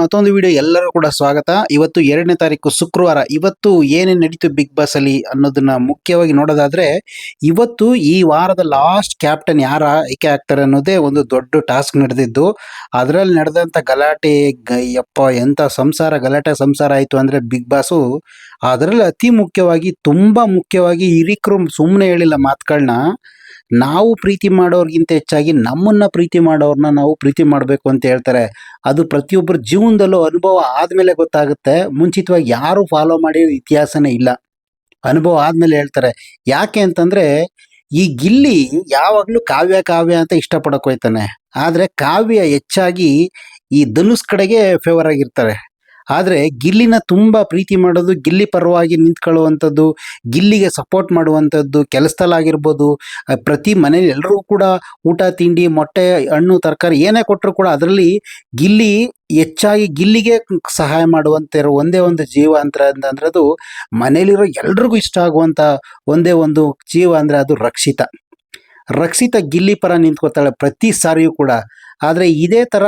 ಮತ್ತೊಂದು ವಿಡಿಯೋ ಎಲ್ಲರೂ ಕೂಡ ಸ್ವಾಗತ. ಇವತ್ತು ಎರಡನೇ ತಾರೀಕು ಶುಕ್ರವಾರ. ಇವತ್ತು ಏನೇನು ನಡೀತು ಬಿಗ್ ಬಾಸ್ ಅಲ್ಲಿ ಅನ್ನೋದನ್ನ ಮುಖ್ಯವಾಗಿ ನೋಡೋದಾದ್ರೆ ಇವತ್ತು ಈ ವಾರದ ಲಾಸ್ಟ್ ಕ್ಯಾಪ್ಟನ್ ಯಾರ ಆಯ್ಕೆ ಆಗ್ತಾರೆ ಅನ್ನೋದೇ ಒಂದು ದೊಡ್ಡ ಟಾಸ್ಕ್ ನಡೆದಿದ್ದು. ಅದರಲ್ಲಿ ನಡೆದಂತ ಗಲಾಟೆ ಗಯ್ಯಪ್ಪ ಯಪ್ಪ ಎಂತ ಸಂಸಾರ ಗಲಾಟೆ ಸಂಸಾರ ಆಯ್ತು ಅಂದ್ರೆ ಬಿಗ್ ಬಾಸು ಅದರಲ್ಲಿ ಅತಿ ಮುಖ್ಯವಾಗಿ ತುಂಬಾ ಮುಖ್ಯವಾಗಿ ಹಿರಿಕರು ಸುಮ್ಮನೆ ಹೇಳಿಲ್ಲ ಮಾತುಗಳನ್ನ ನಾವು ಪ್ರೀತಿ ಮಾಡೋರ್ಗಿಂತ ಹೆಚ್ಚಾಗಿ ನಮ್ಮನ್ನ ಪ್ರೀತಿ ಮಾಡೋರನ್ನ ನಾವು ಪ್ರೀತಿ ಮಾಡಬೇಕು ಅಂತ ಹೇಳ್ತಾರೆ. ಅದು ಪ್ರತಿಯೊಬ್ಬರ ಜೀವನದಲ್ಲೂ ಅನುಭವ ಆದಮೇಲೆ ಗೊತ್ತಾಗುತ್ತೆ. ಮುಂಚಿತವಾಗಿ ಯಾರು ಫಾಲೋ ಮಾಡಿ ಇತಿಹಾಸನೇ ಇಲ್ಲ. ಅನುಭವ ಆದಮೇಲೆ ಹೇಳ್ತಾರೆ. ಯಾಕೆ ಅಂತಂದ್ರೆ ಈ ಗಿಲ್ಲಿ ಯಾವಾಗಲೂ ಕಾವ್ಯ ಕಾವ್ಯ ಅಂತ ಇಷ್ಟಪಡಕ್ ಹೋಯ್ತಾನೆ. ಆದ್ರೆ ಕಾವ್ಯ ಹೆಚ್ಚಾಗಿ ಈ ಧನುಷ್ ಕಡೆಗೆ ಫೇವರ್ ಆಗಿರ್ತಾರೆ. ಆದ್ರೆ ಗಿಲ್ಲಿನ ತುಂಬ ಪ್ರೀತಿ ಮಾಡೋದು ಗಿಲ್ಲಿ ಪರವಾಗಿ ನಿಂತ್ಕೊಳ್ಳುವಂಥದ್ದು ಗಿಲ್ಲಿಗೆ ಸಪೋರ್ಟ್ ಮಾಡುವಂಥದ್ದು ಕೆಲಸದಲ್ಲಾಗಿರ್ಬೋದು ಪ್ರತಿ ಮನೇಲಿ ಎಲ್ಲರೂ ಕೂಡ ಊಟ ತಿಂಡಿ ಮೊಟ್ಟೆ ಹಣ್ಣು ತರಕಾರಿ ಏನೇ ಕೊಟ್ಟರು ಕೂಡ ಅದರಲ್ಲಿ ಗಿಲ್ಲಿ ಹೆಚ್ಚಾಗಿ ಗಿಲ್ಲಿಗೆ ಸಹಾಯ ಮಾಡುವಂತ ಇರೋ ಒಂದೇ ಒಂದು ಜೀವ ಅಂತ ಅಂದ್ರೆ ಅದು ಮನೇಲಿರೋ ಎಲ್ರಿಗೂ ಇಷ್ಟ ಆಗುವಂಥ ಒಂದೇ ಒಂದು ಜೀವ ಅಂದರೆ ಅದು ರಕ್ಷಿತ. ರಕ್ಷಿತ ಗಿಲ್ಲಿ ಪರ ನಿಂತ್ಕೋತಾಳೆ ಪ್ರತಿ ಸಾರಿಯೂ ಕೂಡ. ಆದರೆ ಇದೇ ಮ,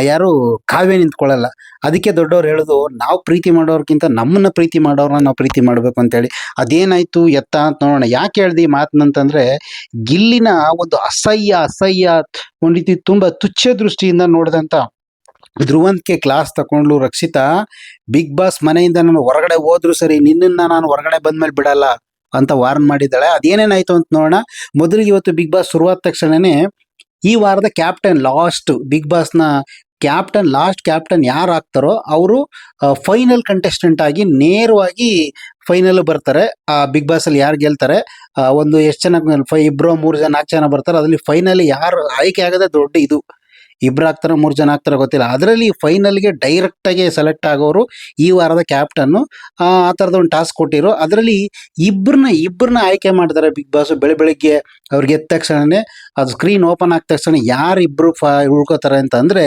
ಯಾರು ಕಾವ್ಯ ನಿಂತ್ಕೊಳ್ಳಲ್ಲ. ಅದಕ್ಕೆ ದೊಡ್ಡವ್ರು ಹೇಳೋದು, ನಾವು ಪ್ರೀತಿ ಮಾಡೋರ್ಗಿಂತ ನಮ್ಮನ್ನ ಪ್ರೀತಿ ಮಾಡೋರ್ನ ನಾವು ಪ್ರೀತಿ ಮಾಡಬೇಕು ಅಂತೇಳಿ. ಅದೇನಾಯ್ತು, ಎತ್ತ ಅಂತ ನೋಡೋಣ. ಯಾಕೆ ಹೇಳ್ದಿ ಮಾತನಂತಂದ್ರೆ, ಗಿಲ್ಲಿನ ಒಂದು ಅಸಹ್ಯ ಅಸಹ್ಯ ಒಂದ್ ರೀತಿ ತುಂಬಾ ತುಚ್ಛ ದೃಷ್ಟಿಯಿಂದ ನೋಡಿದಂತ ಧ್ರುವಂತ್ಗೆ ಕ್ಲಾಸ್ ತಕೊಂಡ್ಲು ರಕ್ಷಿತಾ ಬಿಗ್ ಬಾಸ್ ಮನೆಯಿಂದ ನಾನು ಹೊರಗಡೆ ಹೋದ್ರು ಸರಿ, ನಿನ್ನನ್ನ ನಾನು ಹೊರಗಡೆ ಬಂದ್ಮೇಲೆ ಬಿಡಲ್ಲ ಅಂತ ವಾರ್ನ್ ಮಾಡಿದ್ದಾಳೆ. ಅದೇನೇನಾಯ್ತು ಅಂತ ನೋಡೋಣ. ಮೊದಲಿಗೆ ಇವತ್ತು ಬಿಗ್ ಬಾಸ್ ಶುರುವಾದ ತಕ್ಷಣನೇ ಈ ವಾರದ ಕ್ಯಾಪ್ಟನ್ ಲಾಸ್ಟ್ ಬಿಗ್ ಬಾಸ್ನ ಕ್ಯಾಪ್ಟನ್ ಲಾಸ್ಟ್ ಕ್ಯಾಪ್ಟನ್ ಯಾರು ಆಗ್ತಾರೋ ಅವರು ಫೈನಲ್ ಕಂಟೆಸ್ಟೆಂಟ್ ಆಗಿ ನೇರವಾಗಿ ಫೈನಲ್ ಬರ್ತಾರೆ. ಆ ಬಿಗ್ ಬಾಸ್ ಅಲ್ಲಿ ಯಾರು ಗೆಲ್ತಾರೆ? ಒಂದು ಎಷ್ಟು ಜನ, ಫೈ ಮೂರು ಜನ ನಾಲ್ಕು ಜನ ಬರ್ತಾರೆ. ಅದರಲ್ಲಿ ಫೈನಲ್ ಯಾರು ಆಯ್ಕೆ ಆಗದೆ ದೊಡ್ಡ ಇದು. ಇಬ್ರು ಆಗ್ತಾರೋ, ಮೂರು ಜನ ಆಗ್ತಾರೋ ಗೊತ್ತಿಲ್ಲ. ಅದರಲ್ಲಿ ಫೈನಲ್ಗೆ ಡೈರೆಕ್ಟಾಗಿ ಸೆಲೆಕ್ಟ್ ಆಗೋರು ಈ ವಾರದ ಕ್ಯಾಪ್ಟನ್ನು ಆ ಥರದ ಒಂದು ಟಾಸ್ಕ್ ಕೊಟ್ಟಿರೋ. ಅದರಲ್ಲಿ ಇಬ್ಬರನ್ನ ಇಬ್ಬರನ್ನ ಆಯ್ಕೆ ಮಾಡಿದ್ದಾರೆ ಬಿಗ್ ಬಾಸ್ ಬೆಳೆ ಬೆಳಿಗ್ಗೆ ಅವ್ರಿಗೆ ಎದ್ದ ತಕ್ಷಣವೇ ಅದು ಸ್ಕ್ರೀನ್ ಓಪನ್ ಆದ ತಕ್ಷಣ ಯಾರಿಬ್ರು ಫ, ಉಳ್ಕೋತಾರೆ ಅಂತಂದರೆ,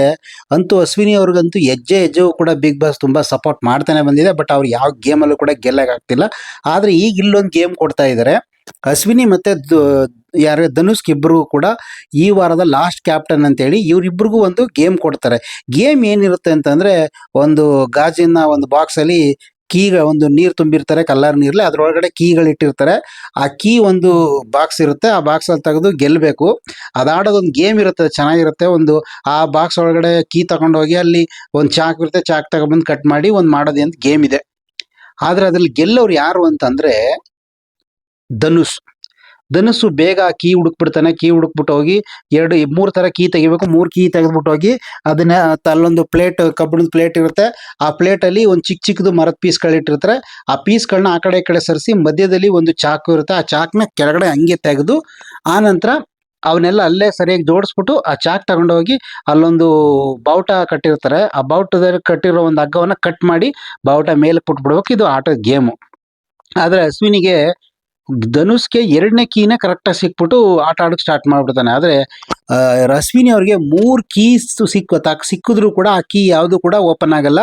ಅಂತೂ ಅಶ್ವಿನಿ ಅವ್ರಿಗಂತೂ ಹೆಜ್ಜೆ, ಹೆಜ್ಜೆಗೂ ಕೂಡ ಬಿಗ್ ಬಾಸ್ ತುಂಬ ಸಪೋರ್ಟ್ ಮಾಡ್ತಾನೆ ಬಂದಿದೆ. ಬಟ್ ಅವ್ರು ಯಾವ ಗೇಮಲ್ಲೂ ಕೂಡ ಗೆಲ್ಲಕ್ಕಾಗ್ತಿಲ್ಲ ಆದರೆ ಈಗ ಇಲ್ಲೊಂದು ಗೇಮ್ ಕೊಡ್ತಾ ಇದ್ದಾರೆ ಅಶ್ವಿನಿ ಮತ್ತೆ ಯಾರ ಧನುಷ್ಕ್ ಇಬ್ಬರಿಗೂ ಕೂಡ ಈ ವಾರದ ಲಾಸ್ಟ್ ಕ್ಯಾಪ್ಟನ್ ಅಂತೇಳಿ ಇವರಿಬ್ರಿಗೂ ಒಂದು ಗೇಮ್ ಕೊಡ್ತಾರೆ. ಗೇಮ್ ಏನಿರುತ್ತೆ ಅಂತಂದ್ರೆ ಒಂದು ಗಾಜಿನ ಒಂದು ಬಾಕ್ಸ್ ಅಲ್ಲಿ ಕೀ ಒಂದು ನೀರು ತುಂಬಿರ್ತಾರೆ, ಕಲ್ಲರ್ ನೀರ್ಲಿ ಅದ್ರೊಳಗಡೆ ಕೀಗಳು ಇಟ್ಟಿರ್ತಾರೆ. ಆ ಕೀ ಒಂದು ಬಾಕ್ಸ್ ಇರುತ್ತೆ, ಆ ಬಾಕ್ಸ್ ಅಲ್ಲಿ ತೆಗೆದು ಗೆಲ್ಲಬೇಕು ಅದಾಡೋದೊಂದು ಗೇಮ್ ಇರುತ್ತೆ, ಚೆನ್ನಾಗಿರುತ್ತೆ. ಒಂದು ಆ ಬಾಕ್ಸ್ ಒಳಗಡೆ ಕೀ ತಗೊಂಡೋಗಿ ಅಲ್ಲಿ ಒಂದು ಚಾಕ್ ಇರುತ್ತೆ, ಚಾಕ್ ತಗೊಂಡ್ಬಂದು ಕಟ್ ಮಾಡಿ ಒಂದು ಮಾಡೋದು ಅಂತ ಗೇಮ್ ಇದೆ. ಆದ್ರೆ ಅದ್ರಲ್ಲಿ ಗೆಲ್ಲೋರು ಯಾರು ಅಂತಂದ್ರೆ ಧನುಷ್ ಧನುಸ್ಸು ಬೇಗ ಕೀ ಹುಡುಕ್ಬಿಡ್ತಾನೆ, ಕೀ ಹುಡುಕ್ಬಿಟ್ಟು ಹೋಗಿ ಎರಡು, ಮೂರು ತರ ಕೀ ತೆಗಿಬೇಕು, ಮೂರು ಕೀ ತೆಗೆದ್ಬಿಟ್ಟು ಹೋಗಿ ಅದನ್ನ ಅಲ್ಲೊಂದು ಪ್ಲೇಟ್, ಕಬ್ಬಿಣದ ಪ್ಲೇಟ್ ಇರುತ್ತೆ. ಆ ಪ್ಲೇಟ್ ಅಲ್ಲಿ ಒಂದು ಚಿಕ್ಕ ಚಿಕ್ಕದು ಮರದ ಪೀಸ್ಗಳು ಇಟ್ಟಿರ್ತಾರೆ. ಆ ಪೀಸ್ ಪೀಸ್ಗಳನ್ನ ಆ ಕಡೆ ಈ ಕಡೆ ಸರಿಸಿ ಮಧ್ಯದಲ್ಲಿ ಒಂದು ಚಾಕು ಇರುತ್ತೆ. ಆ ಚಾಕ್ನ ಕೆಳಗಡೆ ಹಂಗೆ ತೆಗೆದು ಆ ನಂತರ ಅವನ್ನೆಲ್ಲ ಅಲ್ಲೇ ಸರಿಯಾಗಿ ಜೋಡಿಸ್ಬಿಟ್ಟು ಆ ಚಾಕ್ ತಗೊಂಡೋಗಿ ಅಲ್ಲೊಂದು ಬಾವುಟ ಕಟ್ಟಿರ್ತಾರೆ. ಆ ಬಾವುಟದಲ್ಲಿ ಕಟ್ಟಿರೋ ಒಂದು ಹಗ್ಗವನ್ನ ಕಟ್ ಮಾಡಿ ಬಾವುಟ ಮೇಲೆ ಬಿಟ್ಬಿಡ್ಬೇಕು ಇದು ಆಟದ ಗೇಮು. ಆದ್ರೆ ಅಶ್ವಿನಿಗೆ ಧನುಷ್ಗೆ ಎರಡನೇ ಕೀನ ಕರೆಕ್ಟಾಗಿ ಸಿಕ್ಬಿಟ್ಟು ಆಟ ಆಡೋಕೆ ಸ್ಟಾರ್ಟ್ ಮಾಡ್ಬಿಡ್ತಾನೆ. ಆದ್ರೆ ರಶ್ಮಿನಿ ಅವ್ರಿಗೆ ಮೂರು ಕೀಸ್ ಸಿಕ್ಕ ತಾಕ್ ಸಿಕ್ಕಿದ್ರು ಕೂಡ ಆ ಕೀ ಯಾವುದು ಕೂಡ ಓಪನ್ ಆಗಲ್ಲ.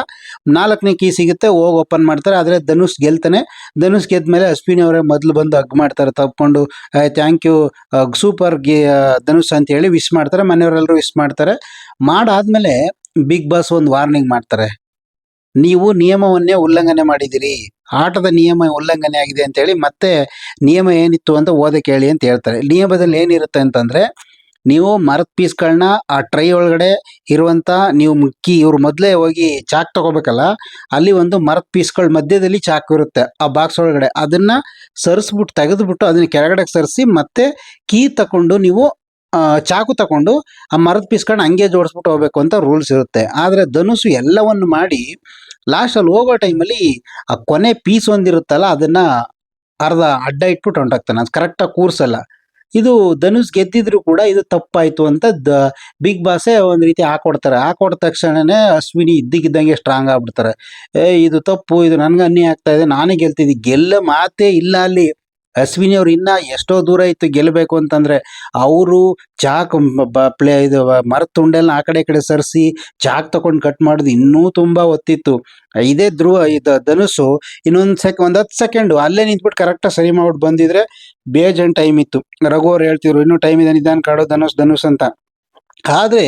ನಾಲ್ಕನೇ ಕೀ ಸಿಗುತ್ತೆ, ಹೋಗಿ ಓಪನ್ ಮಾಡ್ತಾರೆ. ಆದ್ರೆ ಧನುಷ್ ಗೆಲ್ತಾನೆ. ಧನುಷ್ ಗೆದ್ಮೇಲೆ ಅಶ್ವಿನಿ ಅವರೇ ಮೊದಲು ಬಂದು ಹಗ್ ಮಾಡ್ತಾರೆ. ತಪ್ಕೊಂಡು ಥ್ಯಾಂಕ್ ಯು ಸೂಪರ್ಗೆ ಧನುಷ್ ಅಂತ ಹೇಳಿ ವಿಶ್ ಮಾಡ್ತಾರೆ. ಮನೆಯವರೆಲ್ಲರೂ ವಿಶ್ ಮಾಡ್ತಾರೆ. ಮಾಡಾದ್ಮೇಲೆ ಬಿಗ್ ಬಾಸ್ ಒಂದು ವಾರ್ನಿಂಗ್ ಮಾಡ್ತಾರೆ. ನೀವು ನಿಯಮವನ್ನೇ ಉಲ್ಲಂಘನೆ ಮಾಡಿದಿರಿ ಆಟದ ನಿಯಮ ಉಲ್ಲಂಘನೆ ಆಗಿದೆ ಅಂತ ಹೇಳಿ ಮತ್ತೆ ನಿಯಮ ಏನಿತ್ತು ಅಂತ ಓದಕ್ಕೆ ಹೇಳಿ ಅಂತ ಹೇಳ್ತಾರೆ. ನಿಯಮದಲ್ಲಿ ಏನಿರುತ್ತೆ ಅಂತಂದ್ರೆ ನೀವು ಮರದ ಪೀಸ್ಗಳನ್ನ ಆ ಟ್ರೈ ಒಳಗಡೆ ಇರುವಂತ ನೀವು ಮುಕ್ಕಿ ಇವ್ರು ಮೊದಲೇ ಹೋಗಿ ಚಾಕ್ ತಗೋಬೇಕಲ್ಲ, ಅಲ್ಲಿ ಒಂದು ಮರದ ಪೀಸ್ಗಳ ಮಧ್ಯದಲ್ಲಿ ಚಾಕ್ ಇರುತ್ತೆ ಆ ಬಾಕ್ಸ್ ಒಳಗಡೆ. ಅದನ್ನ ಸರಿಸ್ಬಿಟ್ಟು ತೆಗೆದುಬಿಟ್ಟು ಅದನ್ನ ಕೆಳಗಡೆ ಸರಿಸಿ ಮತ್ತೆ ಕೀ ತಕೊಂಡು ನೀವು ಚಾಕು ತಕೊಂಡು ಆ ಮರದ ಪೀಸ್ಗಳನ್ನ ಹಂಗೆ ಜೋಡಿಸ್ಬಿಟ್ಟು ಹೋಗ್ಬೇಕು ಅಂತ ರೂಲ್ಸ್ ಇರುತ್ತೆ. ಆದ್ರೆ ಧನುಸು ಎಲ್ಲವನ್ನು ಮಾಡಿ ಲಾಸ್ಟ್ ಅಲ್ಲಿ ಹೋಗೋ ಟೈಮಲ್ಲಿ ಆ ಕೊನೆ ಪೀಸ್ ಒಂದಿರುತ್ತಲ್ಲ, ಅದನ್ನ ಅರ್ಧ ಅಡ್ಡ ಇಟ್ಬಿಟ್ಟು ಹೊಂಟಾಗ್ತಾನೆ ಅದು ಕರೆಕ್ಟಾಗಿ ಕೂರ್ಸಲ್ಲ. ಇದು ಧನುಷ್ ಗೆದ್ದಿದ್ರು ಕೂಡ ಇದು ತಪ್ಪಾಯ್ತು ಅಂತ ದ ಬಿಗ್ ಬಾಸೇ ಒಂದ್ ರೀತಿ ಹಾಕೊಡ್ತಾರೆ. ಹಾಕೊಡ ತಕ್ಷಣನೇ ಅಶ್ವಿನಿ ಇದ್ದಕ್ಕಿದ್ದಂಗೆ ಸ್ಟ್ರಾಂಗ್ ಆಗ್ಬಿಡ್ತಾರೆ. ಏ, ಇದು ತಪ್ಪು, ಇದು ನನ್ಗೆ ಅನ್ಯ ಆಗ್ತಾ ಇದೆ, ನಾನೇ ಗೆಲ್ತಿದ್ದೀನಿ. ಗೆಲ್ಲ ಮಾತೇ ಇಲ್ಲ ಅಲ್ಲಿ. ಅಶ್ವಿನಿ ಅವ್ರು ಇನ್ನ ಎಷ್ಟೋ ದೂರ ಇತ್ತು ಗೆಲ್ಲಬೇಕು ಅಂತಂದ್ರೆ ಅವರು ಚಾಕ್ ಪ್ಲೇ ಇದು ಮರದ ತುಂಡೆಲ್ಲ ಆ ಕಡೆ ಈ ಕಡೆ ಸರಿಸಿ ಚಾಕ್ ತಗೊಂಡು ಕಟ್ ಮಾಡೋದು ಇನ್ನೂ ತುಂಬಾ ಹೊತ್ತಿತ್ತು ಇದೇ ಧ್ರುವ, ಇದು ಧನುಸು ಇನ್ನೊಂದ್ ಸೆಕ್, ಒಂದ್ ಹತ್ತು ಸೆಕೆಂಡ್ ಅಲ್ಲೇ ನಿಂತ್ಬಿಟ್ಟು ಕರೆಕ್ಟಾಗಿ ಸರಿ ಮಾಡ್ಬಿಟ್ಟು ಬಂದಿದ್ರೆ ಬೇಜನ್ ಟೈಮ್ ಇತ್ತು. ರಘು ಅವ್ರು ಹೇಳ್ತಿದ್ರು, ಇನ್ನೂ ಟೈಮ್ ಇದೆ, ನಿಧಾನ ಕಾಡೋ ಧನುಷ್ ಧನುಷ್ ಅಂತ. ಆದ್ರೆ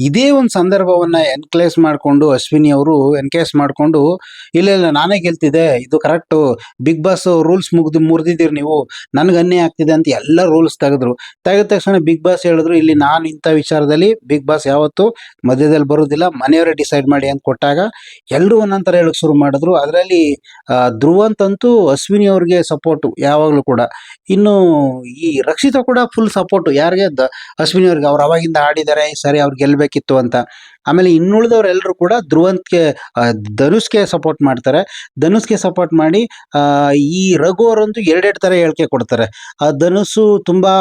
ಇದೇ ಒಂದು ಸಂದರ್ಭವನ್ನ ಎನ್ಕ್ಲೇಸ್ ಮಾಡಿಕೊಂಡು ಅಶ್ವಿನಿ ಅವರು ಎನ್ಕೇಸ್ ಮಾಡಿಕೊಂಡು, ಇಲ್ಲ ಇಲ್ಲ, ನಾನೇ ಗೆಲ್ತಿದ್ದೆ, ಇದು ಕರೆಕ್ಟು ಬಿಗ್ ಬಾಸ್ ರೂಲ್ಸ್ ಮುಗಿದು, ಮುರಿದಿದ್ದೀರಿ ನೀವು, ನನಗೆ ಅನ್ಯಾಯ ಆಗ್ತಿದೆ ಅಂತ ಎಲ್ಲ ರೂಲ್ಸ್ ತೆಗೆದ್ರು. ತೆಗೆದ ತಕ್ಷಣ ಬಿಗ್ ಬಾಸ್ ಹೇಳಿದ್ರು, ಇಲ್ಲಿ ನಾನು ಇಂಥ ವಿಚಾರದಲ್ಲಿ ಬಿಗ್ ಬಾಸ್ ಯಾವತ್ತೂ ಮಧ್ಯದಲ್ಲಿ ಬರೋದಿಲ್ಲ, ಮನೆಯವರೇ ಡಿಸೈಡ್ ಮಾಡಿ ಅಂತ ಕೊಟ್ಟಾಗ ಎಲ್ಲರೂ ಒಂದೊಂಥರ ಹೇಳಕ್ಕೆ ಶುರು ಮಾಡಿದ್ರು. ಅದರಲ್ಲಿ ಧ್ರುವಂತಂತೂ ಅಶ್ವಿನಿ ಅವ್ರಿಗೆ ಸಪೋರ್ಟು ಯಾವಾಗಲೂ ಕೂಡ. ಇನ್ನು ಈ ರಕ್ಷಿತ ಕೂಡ ಫುಲ್ ಸಪೋರ್ಟು ಯಾರಿಗೆ? ಅಶ್ವಿನಿ ಅವ್ರಿಗೆ. ಅವ್ರು ಅವಾಗಿಂದ ಆಡಿದ್ದಾರೆ ಈ ಸರಿ ಅವ್ರು ಗೆಲ್ಲಬೇಕಿತ್ತು ಅಂತ. ಆಮೇಲೆ ಇನ್ನುಳಿದವರೆಲ್ಲರೂ ಕೂಡ ಧ್ರುವಂತ್ಗೆ ಧನುಷ್ಗೆ ಸಪೋರ್ಟ್ ಮಾಡ್ತಾರೆ. ಧನುಷ್ಗೆ ಸಪೋರ್ಟ್ ಮಾಡಿ ಈ ರಘು ಅವರಂತೂ ಎರಡೆರಡು ಥರ ಹೇಳಿಕೆ ಕೊಡ್ತಾರೆ. ಆ, ಧನುಸು ತುಂಬಾ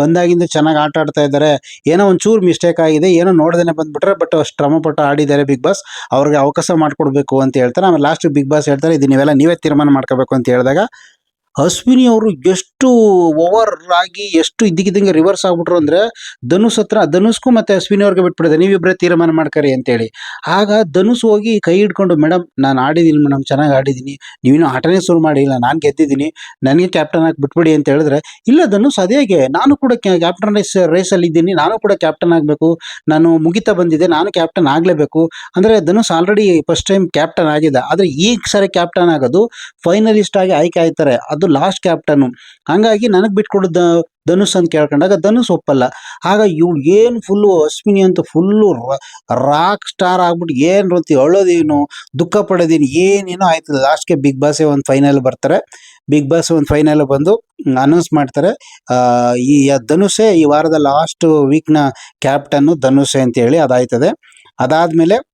ಬಂದಾಗಿಂದ ಚೆನ್ನಾಗಿ ಆಟ ಆಡ್ತಾ ಇದ್ದಾರೆ. ಏನೋ ಒಂಚೂರು ಮಿಸ್ಟೇಕ್ ಆಗಿದೆ, ಏನೋ ನೋಡ್ದೇನೆ ಬಂದ್ಬಿಟ್ರೆ ಬಟ್ ಶ್ರಮಪಟ್ಟು ಆಡಿದ್ದಾರೆ ಬಿಗ್ ಬಾಸ್ ಅವ್ರಿಗೆ ಅವಕಾಶ ಮಾಡಿಕೊಡ್ಬೇಕು ಅಂತ ಹೇಳ್ತಾರೆ. ಆಮೇಲೆ ಲಾಸ್ಟ್ ಬಿಗ್ ಬಾಸ್ ಹೇಳ್ತಾರೆ, ಇದು ನೀವೆಲ್ಲ ನೀವೇ ತೀರ್ಮಾನ ಮಾಡ್ಕೋಬೇಕು ಅಂತ ಹೇಳಿದಾಗ ಅಶ್ವಿನಿ ಅವರು ಎಷ್ಟು ಓವರ್ ಆಗಿ ಎಷ್ಟು ಇದ್ದಕ್ಕಿದ್ದಂಗೆ ರಿವರ್ಸ್ ಆಗ್ಬಿಟ್ರು ಅಂದ್ರೆ ಧನುಷ್ ಹತ್ರ ಧನುಷ್ಗೂ ಮತ್ತೆ ಅಶ್ವಿನಿ ಅವ್ರಿಗೆ ಬಿಟ್ಬಿಡಿದೆ ನೀವಿಬ್ಬರೇ ತೀರ್ಮಾನ ಮಾಡ್ಕರಿ ಅಂತೇಳಿ. ಆಗ ಧನುಷ್ ಹೋಗಿ ಕೈ ಹಿಡ್ಕೊಂಡು ಮೇಡಮ್ ನಾನು ಆಡಿದ್ದೀನಿ ಮೇಡಮ್ ಚೆನ್ನಾಗಿ ಆಡಿದ್ದೀನಿ. ನೀವಿನ್ನೂ ಆಟನೇ ಶುರು ಮಾಡಿಲ್ಲ, ನಾನು ಗೆದ್ದಿದ್ದೀನಿ. ನನಗೆ ಕ್ಯಾಪ್ಟನ್ ಆಗಿ ಬಿಟ್ಬಿಡಿ ಅಂತ ಹೇಳಿದ್ರೆ, ಇಲ್ಲ ಧನುಸ್ ಅದೇಗೆ ನಾನು ಕೂಡ ಕ್ಯಾಪ್ಟನ್ ರೈಸ್ ರೇಸಲ್ಲಿ ಇದ್ದೀನಿ. ನಾನು ಕೂಡ ಕ್ಯಾಪ್ಟನ್ ಆಗಬೇಕು. ನಾನು ಮುಗಿತಾ ಬಂದಿದೆ. ನಾನು ಕ್ಯಾಪ್ಟನ್ ಆಗಲೇಬೇಕು. ಅಂದರೆ Dhanush already first time captain ಆಗಿದ್ದ. ಆದರೆ ಈಗ ಸರಿ ಕ್ಯಾಪ್ಟನ್ ಆಗೋದು ಫೈನಲಿಸ್ಟ್ ಆಗಿ ಆಯ್ಕೆ ಆಯ್ತಾರೆ. ಅದು ಲಾಸ್ಟ್ ಕ್ಯಾಪ್ಟನು ಹಂಗಾಗಿ ನನಗೆ ಬಿಟ್ಕೊಡು ದ- ಧನುಷ್ ಅಂತ ಕೇಳ್ಕೊಂಡಾಗ ಧನುಷ್ ಒಪ್ಪಲ್ಲ. ಆಗ ಇವ್ ಏನು ಫುಲ್ಲು ಅಶ್ವಿನಿ ಅಂತ ಫುಲ್ಲು ರಾಕ್ ಸ್ಟಾರ್ ಆಗ್ಬಿಟ್ಟು ಏನು ರೀತಿ ಅಳೋದೇನು, ದುಃಖ ಪಡೋದೇನು, ಏನೇನೋ ಆಯ್ತದೆ. ಲಾಸ್ಟ್ಗೆ ಬಿಗ್ ಬಾಸೇ ಒಂದು ಫೈನಲ್ ಬರ್ತಾರೆ. ಬಿಗ್ ಬಾಸ್ ಒಂದು ಫೈನಲ್ ಬಂದು ಅನೌನ್ಸ್ ಮಾಡ್ತಾರೆ. ಈ ಧನುಷೇ ಈ ವಾರದ ಲಾಸ್ಟ್ ವೀಕ್ನ ಕ್ಯಾಪ್ಟನ್ನು ಧನುಸೆ ಅಂತ ಹೇಳಿ ಅದಾಯ್ತದೆ. ಅದಾದ್ಮೇಲೆ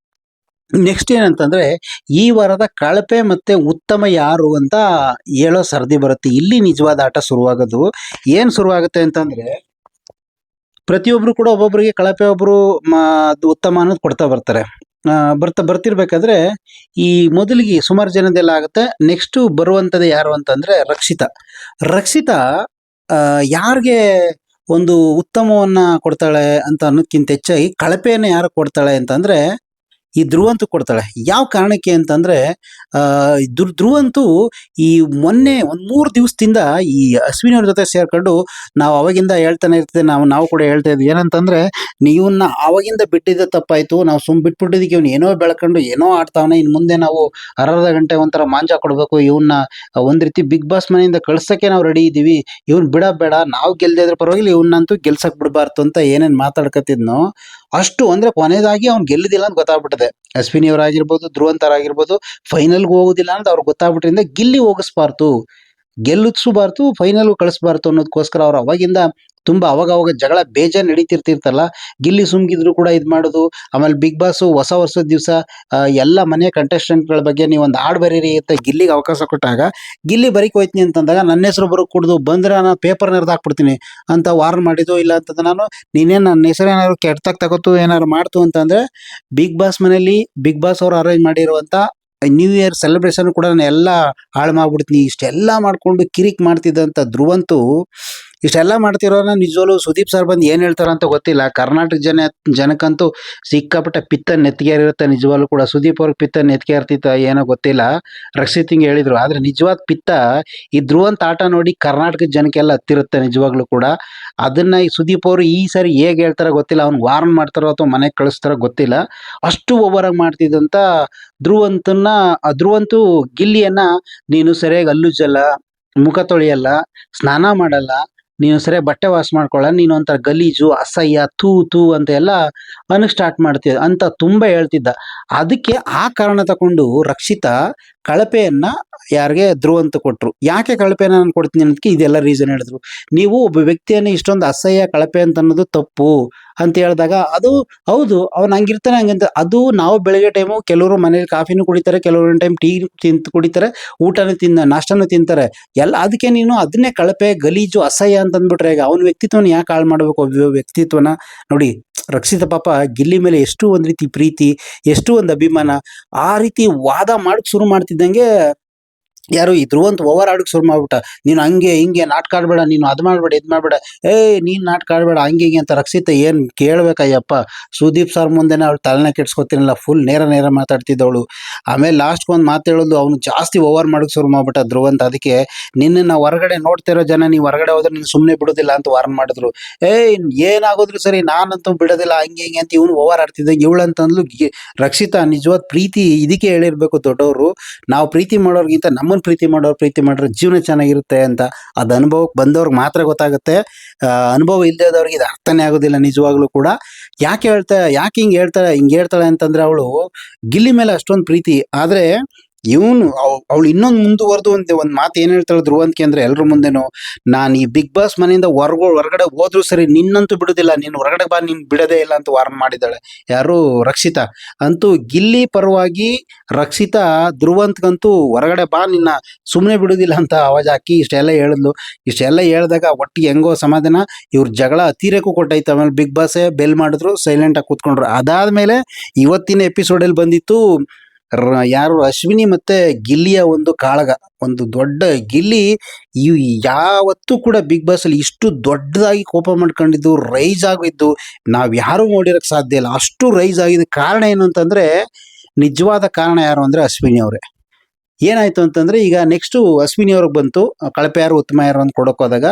ನೆಕ್ಸ್ಟ್ ಏನಂತಂದ್ರೆ, ಈ ವಾರದ ಕಳಪೆ ಮತ್ತೆ ಉತ್ತಮ ಯಾರು ಅಂತ ಹೇಳೋ ಸರದಿ ಬರುತ್ತೆ. ಇಲ್ಲಿ ನಿಜವಾದ ಆಟ ಶುರುವಾಗೋದು. ಏನ್ ಶುರುವಾಗುತ್ತೆ ಅಂತಂದ್ರೆ, ಪ್ರತಿಯೊಬ್ರು ಕೂಡ ಒಬ್ಬೊಬ್ರಿಗೆ ಕಳಪೆ ಒಬ್ರು ಮ- ಉತ್ತಮ ಅನ್ನೋದು ಕೊಡ್ತಾ ಬರ್ತಾರೆ. ಬರ್ತಾ ಬರ್ತಿರ್ಬೇಕಾದ್ರೆ, ಈ ಮೊದಲಿಗೆ ಸುಮಾರು ಜನದೆಲ್ಲ ಆಗುತ್ತೆ. ನೆಕ್ಸ್ಟ್ ಬರುವಂತದ್ದು ಯಾರು ಅಂತಂದ್ರೆ, ರಕ್ಷಿತಾ. ರಕ್ಷಿತಾ ಯಾರಿಗೆ ಒಂದು ಉತ್ತಮವನ್ನ ಕೊಡ್ತಾಳೆ ಅಂತ ಅನ್ನೋದಕ್ಕಿಂತ ಹೆಚ್ಚಾಗಿ ಕಳಪೆಯನ್ನು ಯಾರು ಕೊಡ್ತಾಳೆ ಅಂತಂದ್ರೆ ಈ ಧ್ರುವಂತು ಕೊಡ್ತಾಳೆ. ಯಾವ ಕಾರಣಕ್ಕೆ ಅಂತಂದ್ರೆ ಧ್ರು ಧ್ರುವಂತು ಈ ಮೊನ್ನೆ ಒಂದ್ ಮೂರು ದಿವಸದಿಂದ ಈ ಅಶ್ವಿನಿಯವ್ರ ಜೊತೆ ಸೇರ್ಕೊಂಡು ನಾವು ಅವಾಗಿಂದ ಹೇಳ್ತಾನೆ ಇರ್ತೇವೆ ನಾವು ನಾವು ಕೂಡ ಹೇಳ್ತಾ ಇದ್ವಿ. ಏನಂತಂದ್ರೆ, ನೀವನ್ನ ಅವಾಗಿಂದ ಬಿಟ್ಟಿದ್ದ ತಪ್ಪಾಯ್ತು. ನಾವು ಸುಮ್ ಬಿಟ್ಬಿಟ್ಟಿದ್ದಕ್ಕೆ ಇವ್ನು ಏನೋ ಬೆಳ್ಕೊಂಡು ಏನೋ ಆಡ್ತಾವನೆ. ಇನ್ ಮುಂದೆ ನಾವು ಅರ್ಧ ಗಂಟೆ ಒಂಥರ ಮಾಂಜ ಕೊಡಬೇಕು. ಇವನ್ನ ಒಂದ್ ರೀತಿ ಬಿಗ್ ಬಾಸ್ ಮನೆಯಿಂದ ಕಳ್ಸಕ್ಕೆ ನಾವು ರೆಡಿ ಇದೀವಿ. ಇವ್ನ್ ಬಿಡ ಬೇಡ ನಾವು ಗೆಲ್ದೇ ಪರವಾಗಿಲ್ಲ. ಇವನ್ನಂತೂ ಗೆಲ್ಸಕ್ ಬಿಡಬಾರ್ದು ಅಂತ ಏನೇನ್ ಮಾತಾಡ್ಕತಿದ್ನೋ ಅಷ್ಟು ಅಂದ್ರೆ ಕೊನೆಯದಾಗಿ ಅವ್ನು ಗೆಲ್ಲದಿಲ್ಲ ಅಂತ ಗೊತ್ತಾಗ್ಬಿಟ್ಟಿದೆ. ಅಶ್ವಿನಿ ಅವರಾಗಿರ್ಬೋದು ಫೈನಲ್ ಫೈನಲ್ಗೆ ಹೋಗುದಿಲ್ಲ ಅಂತ ಅವ್ರಿಗೆ ಗೊತ್ತಾಗ್ಬಿಟ್ರಿಂದ ಗಿಲ್ಲಿ ಹೋಗಿಸ್ಬಾರ್ದು. ಗೆಲ್ಲಿಸಬಾರ್ದು ಫೈನಲ್ ಕಳಿಸ್ಬಾರ್ದು ಅನ್ನೋದಕ್ಕೋಸ್ಕರ ಅವ್ರು ಅವಾಗಿಂದ ತುಂಬಾ ಅವಾಗ ಅವಾಗ ಜಗಳ ಬೇಜಾರ್ ನಡೀತಿರ್ತಿರ್ತಲ್ಲ. ಗಿಲ್ಲಿ ಸುಮ್ಗಿದ್ರು ಕೂಡ ಇದ್ ಮಾಡೋದು. ಆಮೇಲೆ ಬಿಗ್ ಬಾಸ್ ಹೊಸ ವರ್ಷದ ದಿವಸ ಎಲ್ಲ ಮನೆ ಕಂಟೆಸ್ಟೆಂಟ್ಗಳ ಬಗ್ಗೆ ನೀವು ಒಂದು ಹಾಡ್ ಬರೀರಿ ಅಂತ ಗಿಲ್ಲಿಗೆ ಅವಕಾಶ ಕೊಟ್ಟಾಗ, ಗಿಲ್ಲಿ ಬರೀಕ್ ಹೋಯ್ತೀನಿ ಅಂತಂದಾಗ ನನ್ನ ಹೆಸರು ಬರೋ ಕುಡಿದು ಬಂದ್ರೆ ನಾನು ಪೇಪರ್ ಹಾಕ್ಬಿಡ್ತೀನಿ. ಅಂತ ವಾರ್ನ್ ಮಾಡಿದ್ದು ಇಲ್ಲ ಅಂತಂದ್ರೆ ನಾನು ನೀನೇ ನನ್ನ ಹೆಸರು ಏನಾದ್ರು ಕೆಟ್ಟದಾಗ ತಗೋತು, ಏನಾದ್ರು ಮಾಡ್ತು ಅಂತಂದ್ರೆ ಬಿಗ್ ಬಾಸ್ ಮನೆಯಲ್ಲಿ ಬಿಗ್ ಬಾಸ್ ಅವರು ಅರೇಂಜ್ ಮಾಡಿರುವಂತ ನ್ಯೂ ಇಯರ್ ಸೆಲೆಬ್ರೇಷನ್ ಕೂಡ ನಾನು ಎಲ್ಲ ಹಾಳು ಮಾಡ್ಬಿಡ್ತೀನಿ. ಇಷ್ಟೆಲ್ಲ ಮಾಡ್ಕೊಂಡು ಕಿರಿಕ್ ಮಾಡ್ತಿದ್ದಂಥ ಧ್ರುವಂತು ಇಷ್ಟೆಲ್ಲ ಮಾಡ್ತಿರೋನ ನಿಜವಾಗ್ಲು ಸುದೀಪ್ ಸರ್ ಬಂದು ಏನ್ ಹೇಳ್ತಾರ ಅಂತ ಗೊತ್ತಿಲ್ಲ. ಕರ್ನಾಟಕ ಜನ, ಜನಕ್ಕಂತೂ ಸಿಕ್ಕಾಪಟ್ಟೆ ಪಿತ್ತ ನೆತ್ತಿಗೇರಿರುತ್ತೆ ನಿಜವಾಗ್ಲು ಕೂಡ. ಸುದೀಪ್ ಅವ್ರಿಗೆ ಪಿತ್ತ ನೆತ್ತಿಗೇರ್ತಿತ್ತ ಏನೋ ಗೊತ್ತಿಲ್ಲ. ರಕ್ಷಿತ್ ಹಿಂಗ್ ಹೇಳಿದ್ರು. ಆದ್ರೆ ನಿಜವಾದ ಪಿತ್ತ ಇದ್ರು ಧ್ರುವಂತ ಆಟ ನೋಡಿ ಕರ್ನಾಟಕದ ಜನಕ್ಕೆಲ್ಲ ಹತ್ತಿರುತ್ತೆ ನಿಜವಾಗ್ಲೂ ಕೂಡ. ಅದನ್ನ ಈ ಸುದೀಪ್ ಅವರು ಈ ಸಾರಿ ಹೇಗೆ ಹೇಳ್ತಾರ ಗೊತ್ತಿಲ್ಲ. ಅವ್ನ್ ವಾರ್ನ್ ಮಾಡ್ತಾರೋ ಅಥವಾ ಮನೆಗೆ ಕಳಿಸ್ತಾರೋ ಗೊತ್ತಿಲ್ಲ. ಅಷ್ಟು ಓವರ್ ಆಗಿ ಮಾಡ್ತಿದ್ದಂತ ಧ್ರುವಂತನ್ನ ಧ್ರುವಂತೂ ಧ್ರುವಂತು ಗಿಲ್ಲಿಯನ್ನ ನೀನು ಸರಿಯಾಗಿ ಅಲ್ಲುಜ್ಜಲ್ಲ, ಮುಖ ತೊಳೆಯಲ್ಲ, ಸ್ನಾನ ಮಾಡಲ್ಲ ನೀನು ಸರಿಯಾಗಿ ಬಟ್ಟೆ ವಾಶ್ ಮಾಡ್ಕೊಳ್ಳ, ನೀನು ಒಂಥರ ಗಲೀಜು, ಅಸಹ್ಯ ತೂ ತೂ ಅಂತ ಎಲ್ಲ ಅನಕ್ ಸ್ಟಾರ್ಟ್ ಮಾಡ್ತಿದ್ದ ಅಂತ ತುಂಬಾ ಹೇಳ್ತಿದ್ದ. ಅದಕ್ಕೆ ಆ ಕಾರಣ ತಕೊಂಡು ರಕ್ಷಿತಾ ಕಳಪೆಯನ್ನ ಯಾರಿಗೆ ಧ್ರುವಂತ ಕೊಟ್ರು. ಯಾಕೆ ಕಳಪೆನ ನಾನು ಕೊಡ್ತೀನಿ ಅನ್ನೋದಕ್ಕೆ ಇದೆಲ್ಲ ರೀಸನ್ ಹೇಳಿದ್ರು. ನೀವು ಒಬ್ಬ ವ್ಯಕ್ತಿಯನ್ನು ಇಷ್ಟೊಂದು ಅಸಹ್ಯ, ಕಳಪೆ ಅಂತ ಅನ್ನೋದು ತಪ್ಪು ಅಂತ ಹೇಳಿದಾಗ ಅದು ಹೌದು, ಅವ್ನು ಹಂಗಿರ್ತಾನೆ ಹಂಗಂತ ಅದು ನಾವು ಬೆಳಗ್ಗೆ ಟೈಮು ಕೆಲವರು ಮನೇಲಿ ಕಾಫಿನೂ ಕುಡಿತಾರೆ, ಕೆಲವರು ಟೈಮ್ ಟೀ ತಿಂತ ಕುಡಿತಾರೆ, ಊಟನೂ ತಿನ್ನ ನಾಷ್ಟನೂ ತಿಂತಾರೆ. ಎಲ್ಲ ಅದಕ್ಕೆ ನೀನು ಅದನ್ನೇ ಕಳಪೆ, ಗಲೀಜು, ಅಸಹ್ಯ ಅಂತ ಅಂದ್ಬಿಟ್ರೆ ಈಗ ಅವನ ವ್ಯಕ್ತಿತ್ವನ ಯಾಕೆ ಹಾಳು ಮಾಡ್ಬೇಕು? ವ್ಯಕ್ತಿತ್ವನ? ನೋಡಿ ರಕ್ಷಿತ ಪಾಪ ಗಿಲ್ಲಿ ಮೇಲೆ ಎಷ್ಟು ಒಂದು ರೀತಿ ಪ್ರೀತಿ, ಎಷ್ಟು ಒಂದು ಅಭಿಮಾನ, ಆ ರೀತಿ ವಾದ ಮಾಡಕ್ ಶುರು ಮಾಡ್ತಿದ್ದಂಗೆ ಯಾರು ಈ ಧ್ರುವಂತ ಓವರ್ ಆಡಕ್ ಶುರು ಮಾಡ್ಬಿಟ್ಟ. ನೀನು ಹಂಗೆ, ಹಿಂಗೆ, ನಾಟಕ ಆಡ್ಬೇಡ, ನೀನು ಅದ್ ಮಾಡ್ಬೇಡ, ಇದು ಮಾಡ್ಬೇಡ. ಏಯ್, ನೀನ್ ನಾಟಕ ಆಡ್ಬೇಡ, ಹಂಗೆ, ಹಿಂಗೆ ಅಂತ ರಕ್ಷಿತ ಏನ್ ಕೇಳಬೇಕಯ್ಯಪ್ಪ. ಸುದೀಪ್ ಸರ್ ಮುಂದೆನೆ ಅವ್ಳು ತಲೆನ ಕೆಡ್ಸ್ಕೊತೀನಿಲ್ಲ ಫುಲ್ ನೇರ ನೇರ ಮಾತಾಡ್ತಿದ್ದವಳು. ಆಮೇಲೆ ಲಾಸ್ಟ್ ಒಂದ್ ಮಾತು ಹೇಳೋದು, ಅವನು ಜಾಸ್ತಿ ಓವರ್ ಮಾಡಕ್ಕೆ ಶುರು ಮಾಡ್ಬಿಟ್ಟ ಧ್ರುವಂತ. ಅದಕ್ಕೆ ನಿನ್ನ ಹೊರಗಡೆ ನೋಡ್ತಿರೋ ಜನ, ನೀವು ಹೊರಗಡೆ ಹೋದ್ರೆ ನೀನು ಸುಮ್ಮನೆ ಬಿಡೋದಿಲ್ಲ ಅಂತ ವಾರ್ನ್ ಮಾಡಿದ್ರು. ಏಯ್, ಏನಾಗೋದ್ರು ಸರಿ ನಾನಂತೂ ಬಿಡೋದಿಲ್ಲ, ಹಂಗೆ, ಹಿಂಗೆ ಅಂತ ಇವನು ಓವರ್ ಆಡ್ತಿದ್ದ ಇವಳಂತಂದ್ಲು. ರಕ್ಷಿತಾ ನಿಜವಾದ ಪ್ರೀತಿ ಇದಕ್ಕೆ ಹೇಳಿರ್ಬೇಕು ದೊಡ್ಡವರು. ನಾವು ಪ್ರೀತಿ ಮಾಡೋರ್ಗಿಂತ ಪ್ರೀತಿ ಮಾಡೋರು ಪ್ರೀತಿ ಮಾಡಿದ್ರೆ ಜೀವನ ಚೆನ್ನಾಗಿರುತ್ತೆ ಅಂತ ಅದು ಅನುಭವಕ್ಕೆ ಬಂದವ್ರಿಗೆ ಮಾತ್ರ ಗೊತ್ತಾಗುತ್ತೆ. ಅನುಭವ ಇಲ್ಲದವ್ರಿಗೆ ಇದು ಅರ್ಥನೇ ಆಗೋದಿಲ್ಲ ನಿಜವಾಗ್ಲೂ ಕೂಡ. ಯಾಕೆ ಹೇಳ್ತಾ ಯಾಕೆ ಹಿಂಗೆ ಹೇಳ್ತಾಳೆ ಹಿಂಗೆ ಹೇಳ್ತಾಳೆ ಅಂತಂದ್ರೆ ಅವಳು ಗಿಲ್ಲಿ ಮೇಲೆ ಅಷ್ಟೊಂದು ಪ್ರೀತಿ. ಆದ್ರೆ ಇವನು ಅವಳು ಇನ್ನೊಂದು ಮುಂದುವರೆದು ಒಂದು ಒಂದು ಮಾತು ಏನ್ ಹೇಳ್ತಾಳೆ ಧ್ರುವಂತ್ಗೆ ಅಂದ್ರೆ ಎಲ್ಲರ ಮುಂದೆನು, ನಾನು ಈ ಬಿಗ್ ಬಾಸ್ ಮನೆಯಿಂದ ಹೊರಗ, ಹೊರಗಡೆ ಹೋದ್ರು ಸರಿ ನಿನ್ನಂತೂ ಬಿಡುದಿಲ್ಲ, ನೀನು ಹೊರಗಡೆ ಬಾ, ನೀನು ಬಿಡದೇ ಇಲ್ಲ ಅಂತ ವಾರ್ನ್ ಮಾಡಿದ್ದಾಳೆ. ಯಾರು? ರಕ್ಷಿತಾ. ಅಂತೂ ಗಿಲ್ಲಿ ಪರವಾಗಿ ರಕ್ಷಿತಾ ಧ್ರುವಂತ್ಗಂತೂ, ಹೊರಗಡೆ ಬಾ, ನಿನ್ನ ಸುಮ್ಮನೆ ಬಿಡುದಿಲ್ಲ ಅಂತ ಆವಾಜ್ ಹಾಕಿ ಇಷ್ಟೆಲ್ಲ ಹೇಳಿದ್ಲು. ಇಷ್ಟೆಲ್ಲ ಹೇಳಿದಾಗ ಒಟ್ಟಿಗೆ ಹೆಂಗೋ ಸಮಾಧಾನ, ಇವ್ರ ಜಗಳ ಅತಿರೇಕು ಕೊಟ್ಟೈತೆ ಆಮೇಲೆ ಬಿಗ್ ಬಾಸೇ ಬೆಲ್ ಮಾಡಿದ್ರು ಸೈಲೆಂಟ್ ಆಗಿ ಕೂತ್ಕೊಂಡ್ರು. ಅದಾದ್ಮೇಲೆ ಇವತ್ತಿನ ಎಪಿಸೋಡಲ್ಲಿ ಬಂದಿತ್ತು ರ- ಯಾರು ಅಶ್ವಿನಿ ಮತ್ತೆ ಗಿಲ್ಲಿಯ ಒಂದು ಕಾಳಗ, ಒಂದು ದೊಡ್ಡ ಗಿಲ್ಲಿ ಯಾವತ್ತೂ ಕೂಡ ಬಿಗ್ ಬಾಸ್ ಅಲ್ಲಿ ಇಷ್ಟು ದೊಡ್ಡದಾಗಿ ಕೋಪ ಮಾಡ್ಕೊಂಡಿದ್ದು ರೈಸ್ ಆಗಿದ್ದು ನಾವ್ ಯಾರು ನೋಡಿರಕ್ ಸಾಧ್ಯ ಇಲ್ಲ. ಅಷ್ಟು ರೈಸ್ ಆಗಿದ ಕಾರಣ ಏನು ಅಂತಂದ್ರೆ, ನಿಜವಾದ ಕಾರಣ ಯಾರು ಅಂದ್ರೆ ಅಶ್ವಿನಿ ಅವರೇ. ಏನಾಯ್ತು ಅಂತಂದ್ರೆ ಈಗ ನೆಕ್ಸ್ಟ್ ಅಶ್ವಿನಿ ಅವ್ರಿಗೆ ಬಂತು ಕಳಪೆ ಯಾರು ಉತ್ತಮ ಯಾರು ಅಂತ ಕೊಡಕ್ ಹೋದಾಗ,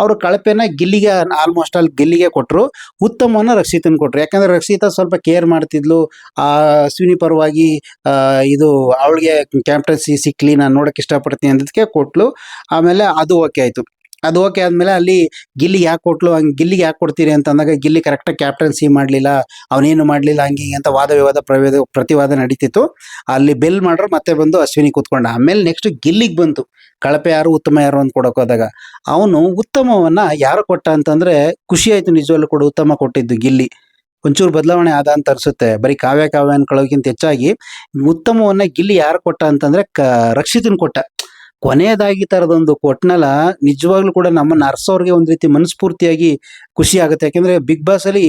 ಅವರು ಕಳಪೆನ ಗಿಲ್ಲಿಗೆ ಆಲ್ಮೋಸ್ಟ್ ಆಲ್ ಗಿಲ್ಲಿಗೆ ಕೊಟ್ರು, ಉತ್ತಮವನ್ನ ರಕ್ಷಿತನ್ ಕೊಟ್ರು. ಯಾಕಂದ್ರೆ ರಕ್ಷಿತಾ ಸ್ವಲ್ಪ ಕೇರ್ ಮಾಡ್ತಿದ್ಲು, ಆ ಅಶ್ವಿನಿ ಪರವಾಗಿ ಇದು ಅವಳಿಗೆ ಕ್ಯಾಪ್ಟನ್ಸಿ ಸಿಕ್ಲಿ, ನಾನು ನೋಡೋಕೆ ಇಷ್ಟಪಡ್ತೀನಿ ಅಂದದಕ್ಕೆ ಕೊಟ್ಲು. ಆಮೇಲೆ ಅದು ಓಕೆ ಆಯ್ತು. ಅದು ಓಕೆ ಆದ್ಮೇಲೆ ಅಲ್ಲಿ ಗಿಲ್ಲಿಗೆ ಯಾಕೆ ಕೊಟ್ಲು? ಹಂಗೆ ಗಿಲ್ಲಿಗೆ ಯಾಕೆ ಕೊಡ್ತೀರಿ ಅಂತ ಅಂದಾಗ ಗಿಲ್ಲಿ ಕರೆಕ್ಟಾಗಿ ಕ್ಯಾಪ್ಟನ್ಸಿ ಮಾಡಲಿಲ್ಲ. ಅವನೇನು ಮಾಡಲಿಲ್ಲ, ಹಂಗೆ ಹಿಂಗೆ ಅಂತ ವಾದ ವಿವಾದ ಪ್ರವೇದ ಪ್ರತಿವಾದ ನಡೀತಿತ್ತು. ಅಲ್ಲಿ ಬೆಲ್ ಮಾಡ್ರು ಮತ್ತೆ ಬಂದು ಅಶ್ವಿನಿ ಕೂತ್ಕೊಂಡ. ಆಮೇಲೆ ನೆಕ್ಸ್ಟ್ ಗಿಲ್ಲಿಗೆ ಬಂತು. ಕಳಪೆ ಯಾರು, ಉತ್ತಮ ಯಾರು ಅಂತ ಕೊಡೋಕೆ ಹೋದಾಗ. ಅವನು ಉತ್ತಮವನ್ನ ಯಾರು ಕೊಟ್ಟ ಅಂತಂದ್ರೆ ಖುಷಿ ಆಯ್ತು ನಿಜವಲ್ಲೂ ಕೂಡ ಉತ್ತಮ ಕೊಟ್ಟಿದ್ದು ಗಿಲ್ಲಿ. ಒಂಚೂರು ಬದಲಾವಣೆ ಆದ ಅಂತ ಅನಿಸುತ್ತೆ. ಬರೀ ಕಾವ್ಯ ಕಾವ್ಯ ಅನ್ಕೊಳ್ಳೋಕ್ಕಿಂತ ಹೆಚ್ಚಾಗಿ ಉತ್ತಮವನ್ನ ಗಿಲ್ಲಿ ಯಾರು ಕೊಟ್ಟ ಅಂತಂದ್ರೆ ಕ ರಕ್ಷಿತನ್ ಕೊಟ್ಟ. ಕೊನೆಯದಾಗಿ ತರದೊಂದು ಕೊಟ್ನಲ್ಲ ನಿಜವಾಗ್ಲೂ ಕೂಡ ನಮ್ಮ ನರ್ಸೋರ್ಗೆ ಒಂದ್ ರೀತಿ ಮನಸ್ಫೂರ್ತಿಯಾಗಿ ಖುಷಿ ಆಗುತ್ತೆ. ಯಾಕಂದ್ರೆ ಬಿಗ್ ಬಾಸ್ ಅಲ್ಲಿ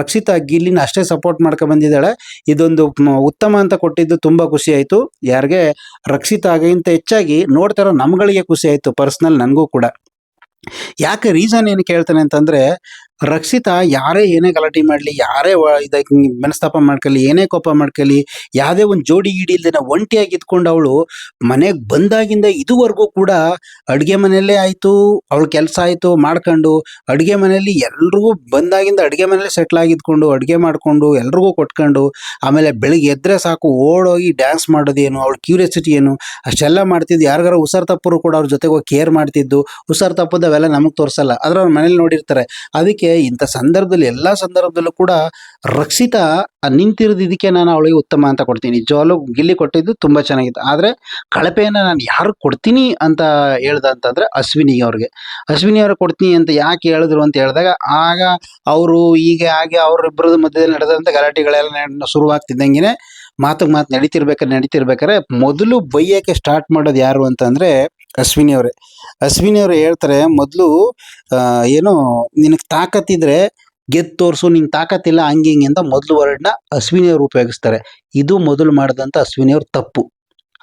ರಕ್ಷಿತಾ ಗಿಲ್ಲಿನ ಅಷ್ಟೇ ಸಪೋರ್ಟ್ ಮಾಡ್ಕೊಂಡ್ ಬಂದಿದ್ದಾಳೆ. ಇದೊಂದು ಉತ್ತಮ ಅಂತ ಕೊಟ್ಟಿದ್ದು ತುಂಬಾ ಖುಷಿ ಆಯ್ತು. ಯಾರಿಗೆ? ರಕ್ಷಿತಾಗಿಂತ ಹೆಚ್ಚಾಗಿ ನೋಡ್ತಾ ಇರೋ ನಮ್ಗಳಿಗೆ ಖುಷಿ ಆಯ್ತು ಪರ್ಸನಲ್ ನನಗೂ ಕೂಡ. ಯಾಕೆ ರೀಸನ್ ಏನು ಕೇಳ್ತಾನೆ ಅಂತಂದ್ರೆ ರಕ್ಷಿತಾ, ಯಾರೇ ಏನೇ ಗಲಾಟೆ ಮಾಡ್ಲಿ, ಯಾರೇ ಇದಕ್ಕೆ ಮನಸ್ತಾಪ ಮಾಡ್ಕೊಳ್ಳಿ ಏನೇ ಕೋಪ ಮಾಡ್ಕೊಳ್ಳಿ ಯಾವುದೇ ಒಂದು ಜೋಡಿ ಗಿಡಿ ಒಂಟಿಯಾಗಿ ಇದ್ಕೊಂಡು ಅವಳು ಮನೆಗೆ ಬಂದಾಗಿಂದ ಇದುವರೆಗೂ ಕೂಡ ಅಡುಗೆ ಮನೆಯಲ್ಲೇ ಆಯಿತು, ಅವಳ ಕೆಲಸ ಆಯಿತು, ಮಾಡ್ಕೊಂಡು ಅಡುಗೆ ಮನೆಯಲ್ಲಿ ಎಲ್ರಿಗೂ ಬಂದಾಗಿಂದ ಅಡುಗೆ ಮನೆಯಲ್ಲೇ ಸೆಟ್ಲ್ ಆಗಿದ್ಕೊಂಡು ಅಡುಗೆ ಮಾಡ್ಕೊಂಡು ಎಲ್ರಿಗೂ ಕೊಟ್ಕೊಂಡು ಆಮೇಲೆ ಬೆಳಿಗ್ಗೆ ಎದ್ರೆ ಸಾಕು, ಓಡೋಗಿ ಡ್ಯಾನ್ಸ್ ಮಾಡೋದೇನು, ಅವಳ ಕ್ಯೂರಿಯಾಸಿಟಿ ಏನು, ಅಷ್ಟೆಲ್ಲ ಮಾಡ್ತಿದ್ದು, ಯಾರಿಗಾರ ಹುಷಾರ್ ತಪ್ಪರು ಕೂಡ ಅವ್ರ ಜೊತೆಗೆ ಹೋಗಿ ಕೇರ್ ಮಾಡ್ತಿದ್ದು, ಹುಷಾರ್ ತಪ್ಪದ ಅವೆಲ್ಲ ನಮಗೆ ತೋರಿಸಲ್ಲ. ಆದ್ರೆ ಅವ್ರ ಮನೇಲಿ ನೋಡಿರ್ತಾರೆ, ಅದಕ್ಕೆ ಇಂಥ ಸಂದರ್ಭದಲ್ಲಿ, ಎಲ್ಲ ಸಂದರ್ಭದಲ್ಲೂ ಕೂಡ ರಕ್ಷಿತ ನಿಂತಿರೋದಿದ್ದಕ್ಕೆ ನಾನು ಅವಳಿಗೆ ಉತ್ತಮ ಅಂತ ಕೊಡ್ತೀನಿ. ಜೋಲು ಗಿಲ್ಲಿ ಕೊಟ್ಟಿದ್ದು ತುಂಬ ಚೆನ್ನಾಗಿತ್ತು. ಆದರೆ ಕಳಪೆಯನ್ನು ನಾನು ಯಾರು ಕೊಡ್ತೀನಿ ಅಂತ ಹೇಳ್ದ ಅಂತಂದರೆ ಅಶ್ವಿನಿ ಅವ್ರಿಗೆ. ಅಶ್ವಿನಿ ಅವ್ರಿಗೆ ಕೊಡ್ತೀನಿ ಅಂತ ಯಾಕೆ ಹೇಳಿದ್ರು ಅಂತ ಹೇಳಿದಾಗ, ಆಗ ಅವರು ಹೀಗೆ ಹಾಗೆ ಅವರಿಬ್ಬರದ ಮಧ್ಯದಲ್ಲಿ ನಡೆದಂಥ ಗಲಾಟೆಗಳೆಲ್ಲ ಶುರುವಾಗ್ತಿದ್ದಂಗೆ ಮಾತು ಮಾತು ನಡೀತಿರ್ಬೇಕಾದ್ರೆ ನಡೀತಿರ್ಬೇಕಾದ್ರೆ ಮೊದಲು ಬೈಯೋಕ್ಕೆ ಸ್ಟಾರ್ಟ್ ಮಾಡೋದು ಯಾರು ಅಂತಂದ್ರೆ ಅಶ್ವಿನಿ ಅವರೇ. ಅಶ್ವಿನಿ ಅವರು ಹೇಳ್ತಾರೆ, ಮೊದಲು ಏನು ನಿನಗೆ ತಾಕತ್ತಿದ್ರೆ ಗೆದ್ದು ತೋರಿಸು, ನಿಂಗೆ ತಾಕತ್ತಿಲ್ಲ ಹಂಗೆ ಹಿಂಗೆ ಅಂತ ಮೊದಲು ವರ್ಡ್ನ ಅಶ್ವಿನಿ ಅವರು ಉಪಯೋಗಿಸ್ತಾರೆ. ಇದು ಮೊದಲು ಮಾಡಿದಂಥ ಅಶ್ವಿನಿ ಅವ್ರ ತಪ್ಪು.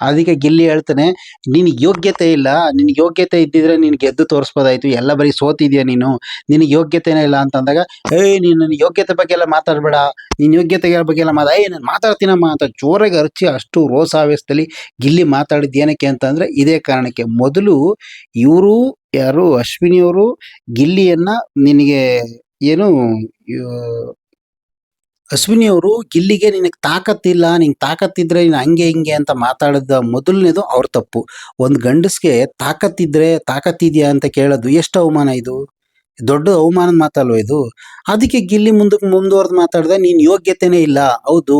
ಅದಕ್ಕೆ ಗಿಲ್ಲಿ ಹೇಳ್ತಾನೆ, ನಿನಗೆ ಯೋಗ್ಯತೆ ಇಲ್ಲ, ನಿನಗೆ ಯೋಗ್ಯತೆ ಇದ್ದಿದ್ರೆ ನೀನು ಗೆದ್ದು ತೋರಿಸ್ಬೋದಾಯ್ತು, ಎಲ್ಲ ಬರೀ ಸೋತಿದ್ಯಾ ನೀನು? ನಿನಗೆ ಯೋಗ್ಯತೆನೇ ಇಲ್ಲ, ಅಂತಂದಾಗ, ಏಯ್, ನೀನು ನನ್ನ ಯೋಗ್ಯತೆ ಬಗ್ಗೆ ಎಲ್ಲ ಮಾತಾಡಬೇಡ ನಿನ್ನ ಯೋಗ್ಯತೆ ಬಗ್ಗೆ ಎಲ್ಲ ಮಾತಾ ಏ ನಾನು ಮಾತಾಡ್ತೀನಮ್ಮ, ಅಂತ ಜೋರಾಗಿ ಅರ್ಚಿ ಅಷ್ಟು ರೋಸಾವೇಶದಲ್ಲಿ ಗಿಲ್ಲಿ ಮಾತಾಡಿದ್ದು ಏನಕ್ಕೆ ಅಂತಂದ್ರೆ, ಇದೇ ಕಾರಣಕ್ಕೆ ಮೊದಲು ಇವರು ಯಾರು, ಅಶ್ವಿನಿಯವರು ಗಿಲ್ಲಿಯನ್ನ ನಿನಗೆ ಏನು ಅಶ್ವಿನಿ ಅವರು ಗಿಲ್ಲಿಗೆ ನಿನಗೆ ತಾಕತ್ತಿಲ್ಲ ನಿಂಗೆ ತಾಕತ್ತಿದ್ರೆ ನೀನು ಹಂಗೆ ಹಿಂಗೆ ಅಂತ ಮಾತಾಡಿದ ಮೊದಲನೇದು ಅವ್ರ ತಪ್ಪು. ಒಂದು ಗಂಡಸ್ಗೆ ತಾಕತ್ತಿದ್ರೆ ತಾಕತ್ತಿದ್ಯಾ ಅಂತ ಕೇಳೋದು ಎಷ್ಟು ಅವಮಾನ ಇದು? ದೊಡ್ಡ ಅವಮಾನದ ಮಾತಲ್ವ ಇದು? ಅದಕ್ಕೆ ಗಿಲ್ಲಿ ಮುಂದಕ್ಕೆ ಮುಂದುವರೆದು ಮಾತಾಡಿದೆ ನೀನ್ ಯೋಗ್ಯತೆನೇ ಇಲ್ಲ. ಹೌದು.